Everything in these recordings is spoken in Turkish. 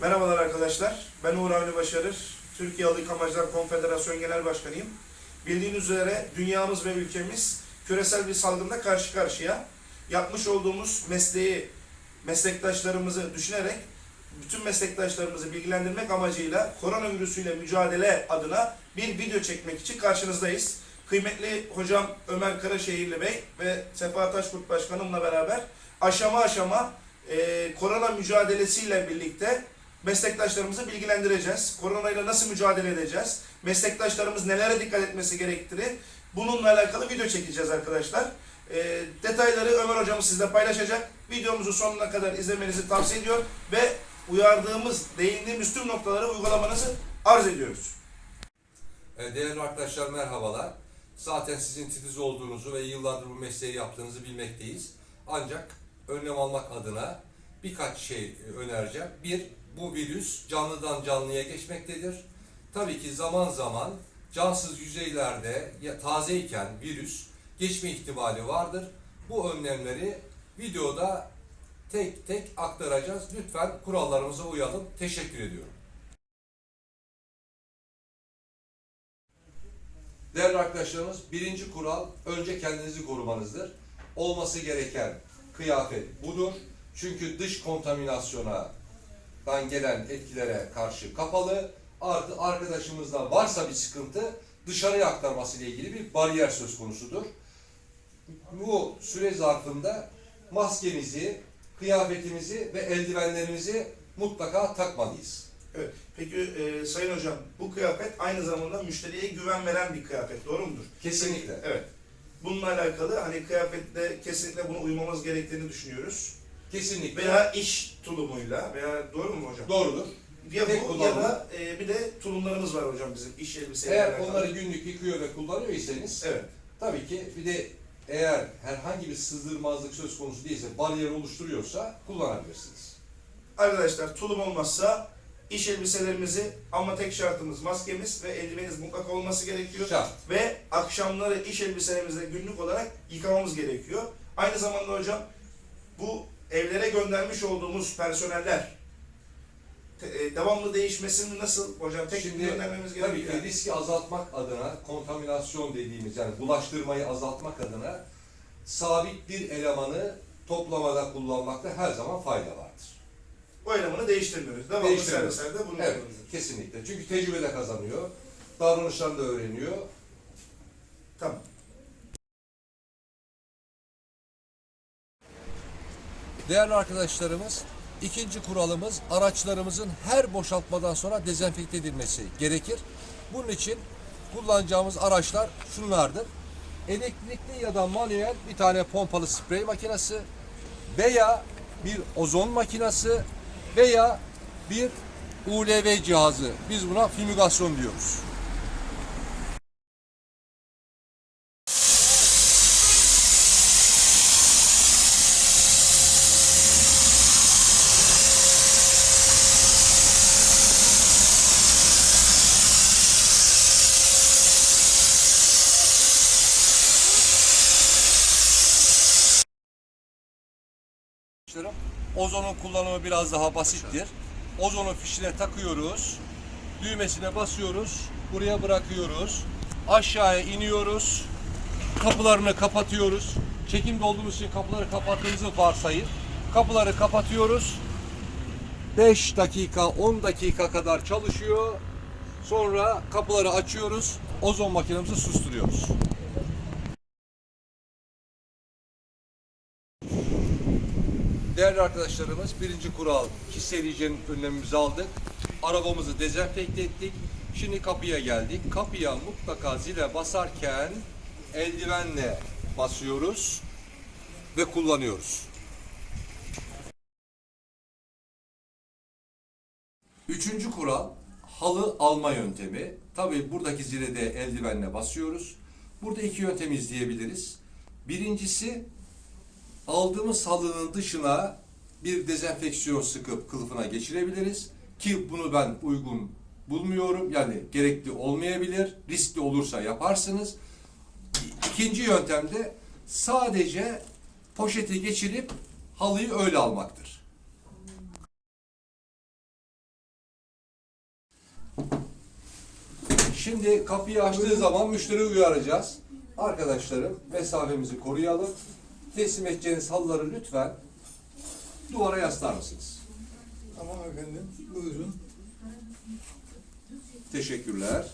Merhabalar arkadaşlar. Ben Uğur Avni Başarır. Türkiye Alı Yıkamacılar Konfederasyon Genel Başkanıyım. Bildiğiniz üzere dünyamız ve ülkemiz küresel bir salgında karşı karşıya. Yapmış olduğumuz mesleği, meslektaşlarımızı düşünerek bütün meslektaşlarımızı bilgilendirmek amacıyla koronavirüsüyle mücadele adına bir video çekmek için karşınızdayız. Kıymetli hocam Ömer Karaşehirli Bey ve Sefa Taşkurt Başkanımla beraber aşama aşama e, korona mücadelesiyle birlikte meslektaşlarımızı bilgilendireceğiz. Koronayla nasıl mücadele edeceğiz? Meslektaşlarımız nelere dikkat etmesi gerektiğini bununla alakalı video çekeceğiz arkadaşlar. E, detayları Ömer hocamız sizle paylaşacak. Videomuzu sonuna kadar izlemenizi tavsiye ediyor ve uyardığımız, değindiğimiz tüm noktaları uygulamanızı arz ediyoruz. E, Değerli arkadaşlar merhabalar. Zaten sizin titiz olduğunuzu ve yıllardır bu mesleği yaptığınızı bilmekteyiz. Ancak önlem almak adına birkaç şey önereceğim. Bir, bu virüs canlıdan canlıya geçmektedir. Tabii ki zaman zaman cansız yüzeylerde ya tazeyken virüs geçme ihtimali vardır. Bu önlemleri videoda tek tek aktaracağız. Lütfen kurallarımıza uyalım. Teşekkür ediyorum. Değerli arkadaşlarımız, birinci kural önce kendinizi korumanızdır. Olması gereken kıyafet budur. Çünkü dış kontaminasyona dan gelen etkilere karşı kapalı. Artı arkadaşımızda varsa bir sıkıntı dışarıya aktarması ile ilgili bir bariyer söz konusudur. Bu süre zarfında maskemizi, kıyafetimizi ve eldivenlerimizi mutlaka takmalıyız. Evet. Peki e, Sayın Hocam bu kıyafet aynı zamanda müşteriye güven veren bir kıyafet. Doğru mudur? Kesinlikle. Evet. Bununla alakalı hani kıyafetle kesinlikle bunu uymamız gerektiğini düşünüyoruz. Kesinlikle. Veya iş tulumuyla veya doğru mu hocam? Doğrudur. Ya Tek bu ya kullanımlı. da e, bir de tulumlarımız var hocam bizim iş elbiseyle Eğer onları günlük yıkıyor ve kullanıyor iseniz Evet. Tabii ki bir de eğer herhangi bir sızdırmazlık söz konusu değilse, bariyer oluşturuyorsa kullanabilirsiniz. Arkadaşlar tulum olmazsa iş elbiselerimizi ama tek şartımız maskemiz ve eldiveniz mutlaka olması gerekiyor. Şart. Ve akşamları iş elbiselerimizde günlük olarak yıkamamız gerekiyor. Aynı zamanda hocam bu evlere göndermiş olduğumuz personeller te- e, devamlı değişmesini nasıl hocam tek Şimdi göndermemiz tabii gerekiyor? ki riski azaltmak adına, kontaminasyon dediğimiz yani bulaştırmayı azaltmak adına sabit bir elemanı toplamada kullanmakta her zaman fayda vardır. O elemanı değiştirmiyoruz. Devamlı Değiştirmiyoruz. servislerde bunu Evet, yapıyoruz. kesinlikle. Çünkü tecrübe de kazanıyor, davranışlarını da öğreniyor. Tamam. Değerli arkadaşlarımız, ikinci kuralımız araçlarımızın her boşaltmadan sonra dezenfekte edilmesi gerekir. Bunun için kullanacağımız araçlar şunlardır. Elektrikli ya da manuel bir tane pompalı sprey makinesi veya bir ozon makinesi veya bir ULV cihazı. Biz buna fümügasyon diyoruz. Ozonun kullanımı biraz daha basittir. Ozonun fişine takıyoruz. Düğmesine basıyoruz. Buraya bırakıyoruz. Aşağıya iniyoruz. Kapılarını kapatıyoruz. Çekimde olduğumuz için kapıları kapattığımızı varsayın. Kapıları kapatıyoruz. 5 dakika, 10 dakika kadar çalışıyor. Sonra kapıları açıyoruz. Ozon makinemizi susturuyoruz. Değerli arkadaşlarımız birinci kural kişisel hijyen önlemimizi aldık. Arabamızı dezenfekte ettik. Şimdi kapıya geldik. Kapıya mutlaka zile basarken eldivenle basıyoruz ve kullanıyoruz. Üçüncü kural halı alma yöntemi. Tabii buradaki zile de eldivenle basıyoruz. Burada iki yöntem izleyebiliriz. Birincisi aldığımız halının dışına bir dezenfeksiyon sıkıp kılıfına geçirebiliriz. Ki bunu ben uygun bulmuyorum. Yani gerekli olmayabilir. Riskli olursa yaparsınız. İkinci yöntemde sadece poşeti geçirip halıyı öyle almaktır. Şimdi kapıyı açtığı zaman müşteri uyaracağız. Arkadaşlarım mesafemizi koruyalım. Teslim edeceğiniz halıları lütfen duvara yaslar mısınız? Tamam efendim. Buyurun. Teşekkürler.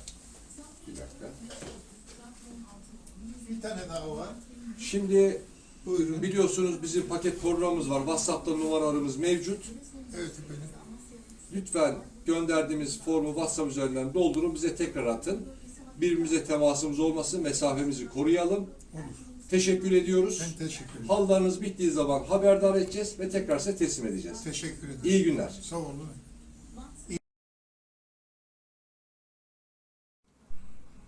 Bir dakika. Bir tane daha var. Şimdi Buyurun. biliyorsunuz bizim paket programımız var. WhatsApp'ta numaralarımız mevcut. Evet efendim. Lütfen gönderdiğimiz formu WhatsApp üzerinden doldurun. Bize tekrar atın. Birbirimize temasımız olmasın. Mesafemizi koruyalım. Olur. Teşekkür ediyoruz. Ben teşekkür ederim. Halılarınız bittiği zaman haberdar edeceğiz ve tekrar size teslim edeceğiz. Teşekkür ederim. İyi günler. Sağ olun.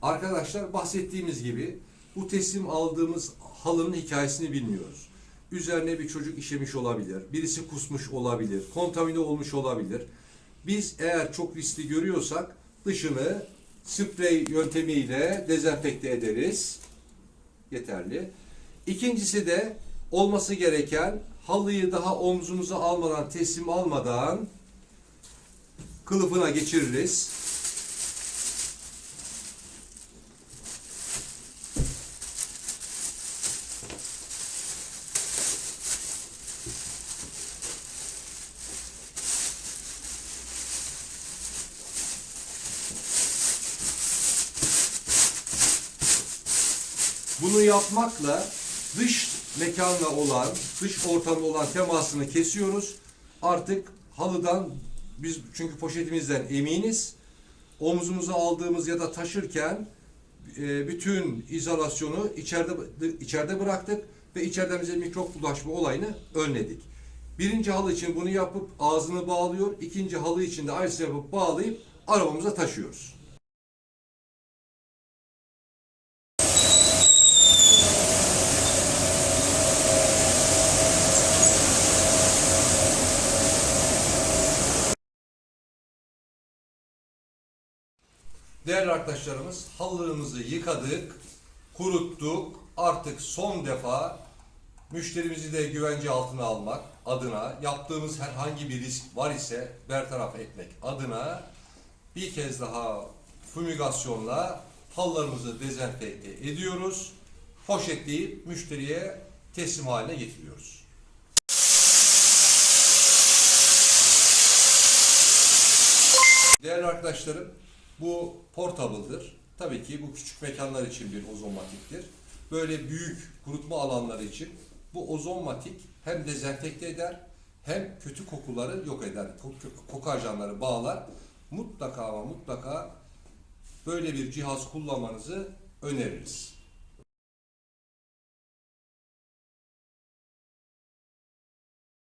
Arkadaşlar bahsettiğimiz gibi bu teslim aldığımız halının hikayesini bilmiyoruz. Üzerine bir çocuk işemiş olabilir, birisi kusmuş olabilir, kontamine olmuş olabilir. Biz eğer çok riskli görüyorsak dışını sprey yöntemiyle dezenfekte ederiz. Yeterli. İkincisi de olması gereken halıyı daha omzumuza almadan, teslim almadan kılıfına geçiririz. Bunu yapmakla dış mekanla olan, dış ortamla olan temasını kesiyoruz. Artık halıdan biz çünkü poşetimizden eminiz. Omzumuza aldığımız ya da taşırken e, bütün izolasyonu içeride içeride bıraktık ve içeriden bize mikrop bulaşma olayını önledik. Birinci halı için bunu yapıp ağzını bağlıyor. ikinci halı için de aynısını yapıp bağlayıp arabamıza taşıyoruz. Değerli arkadaşlarımız halılarımızı yıkadık, kuruttuk. Artık son defa müşterimizi de güvence altına almak adına yaptığımız herhangi bir risk var ise bertaraf etmek adına bir kez daha fumigasyonla halılarımızı dezenfekte ediyoruz. Poşetleyip müşteriye teslim haline getiriyoruz. Değerli arkadaşlarım, bu portable'dır. Tabii ki bu küçük mekanlar için bir ozonmatiktir. Böyle büyük kurutma alanları için bu ozonmatik hem dezenfekte eder hem kötü kokuları yok eder. Koku ajanları bağlar. Mutlaka ama mutlaka böyle bir cihaz kullanmanızı öneririz.